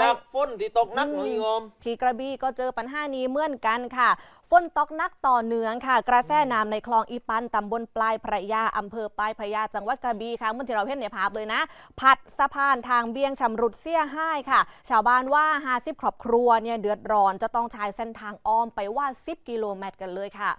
จากฝนที่ตกหนักหน่อยงอม ที่กระบี่ก็เจอปัญหานี้เหมือนกันค่ะฝนตกหนักต่อเนื่องค่ะ กระแสน้ำในคลองอีปันตำบลปลายพระยาอำเภอปลายพระยาจังหวัดกระบี่ค่ะเมื่อที่เราเห็นในภาพเลยนะ พัดสะพานทางเบี่ยงชำรุดเสียห้ายค่ะ ชาวบ้านว่า 50 ครอบครัวเนี่ยเดือดร้อนจะต้องใช้เส้นทางอ้อมไปว่า 10 กิโลเมตรกันเลยค่ะ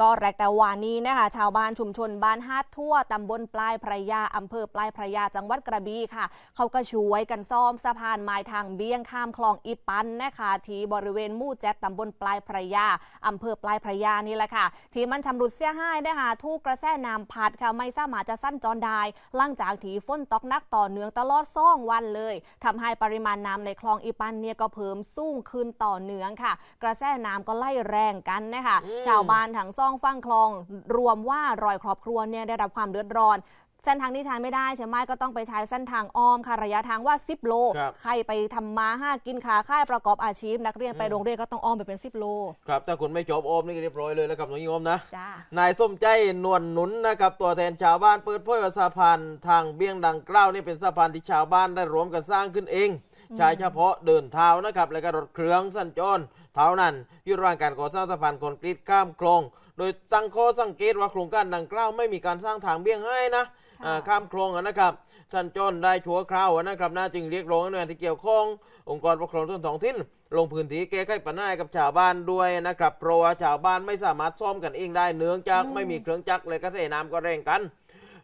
ก็แรกแต่วานนี้นะคะ ชาวบ้านชุมชนบ้านฮาดทั่วตำบลปลายพระยาอำเภอปลายพระยาจังหวัดกระบี่ค่ะ เขาก็ช่วยกันซ่อมสะพานไม้ทางเบี่ยงข้ามคลองอีปันนะคะที่บริเวณหมู่แจ็ดตำบลปลายพระยาอำเภอปลายพระยานี่แหละค่ะที่มันชำรุดเสียหายนะคะทุกกระแสน้ำพัดค่ะไม่สามารถจะสั้นจรได้หลังจากที่ฝนตกหนักต่อเนื่องตลอดซ่องวันเลยทำให้ปริมาณน้ำในคลองอีปันเนี่ยก็เพิ่มสูงขึ้นต่อเนื่องค่ะ กระแสน้ำก็ไล่แรงกันนะคะอืมชาวบ้านทั้งซ่องฟังคลอง รวมว่ารอยครอบครัวเนี่ยได้รับความเดือดร้อนเส้นทางที่ใช้ไม่ได้ใช่ไหมก็ต้องไปใช้เส้นทางอ้อมค่ะระยะทางว่า 10 โล ครับ ใครไปทำมาห้ากินขาค่ายประกอบอาชีพ นักเรียนไปอืมโรงเรียนก็ต้องอ้อมไปเป็น 10 โล ครับถ้าคุณไม่จบโอมนี่ก็เรียบร้อยเลยแล้วครับน้องโยมนะ จ้า นายส้มใจนวลหนุนนะครับตัวแทนชาวบ้านเปิดเผยว่าสะพานทางเบี่ยงดังกล้าวนี่เป็นสะพานที่ชาวบ้านได้ร่วมกันสร้างขึ้นเอง ใช้เฉพาะเดินเท้านะครับ และก็รถเครื่องสัญจรเท่านั้นอยุระหว่างการก่อสร้างสะพานคอนกรีตข้ามคลอง โดยตั้งข้อสังเกตว่าโครงการดังกล้าวไม่มีการสร้างทางเบี่ยงให้นะค่ะอ่าข้ามคลองอะนะครับสัญจรได้ชั่วคราวอะนะครับน่าจึงเรียกร้องให้หน่วยงานที่เกี่ยวข้อง องค์กรปกครองส่วนท้องถิ่นลงพื้นที่แก้ไขปัญหาให้กับชาวบ้านด้วยนะครับเพราะว่าชาวบ้านไม่สามารถซ่อมกันเองได้เนื่องจากอืมไม่มีเครื่องจักรและกระแสน้ำก็แรงกัน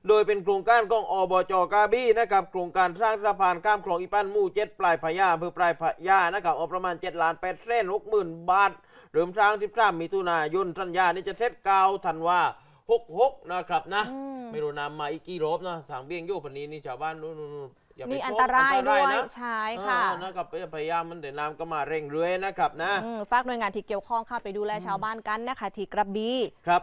โดยเป็นโครงการของอบจกระบี่นะครับโครงการสร้างสะพานข้ามคลองอีปันหมู่เจ็ดปลายพะยาอำเภอปลายพะยานะครับเอาประมาณ7ล้าน8แสนหกหมื่นบาท เริ่มสร้าง13มิถุนายนสัญญานี่จะเสร็จเก้าธันวา66นะครับนะอืมไม่รู้นำมาอีกกี่รอบนะทางเบี้ยงโยพันนี้นี่ชาวบ้านนู่นๆๆอย่าไปมีอันซ่มตรายด้วยนะใช่ค่ะอ่านะครับพยายามมันแต่น้ำก็มาเร่งเรื่อยนะครับนะอืมฝากหน่วยงานที่เกี่ยวข้องค่ะไปดูแลชาวบ้านกันนะคะที่กระบี่ครับ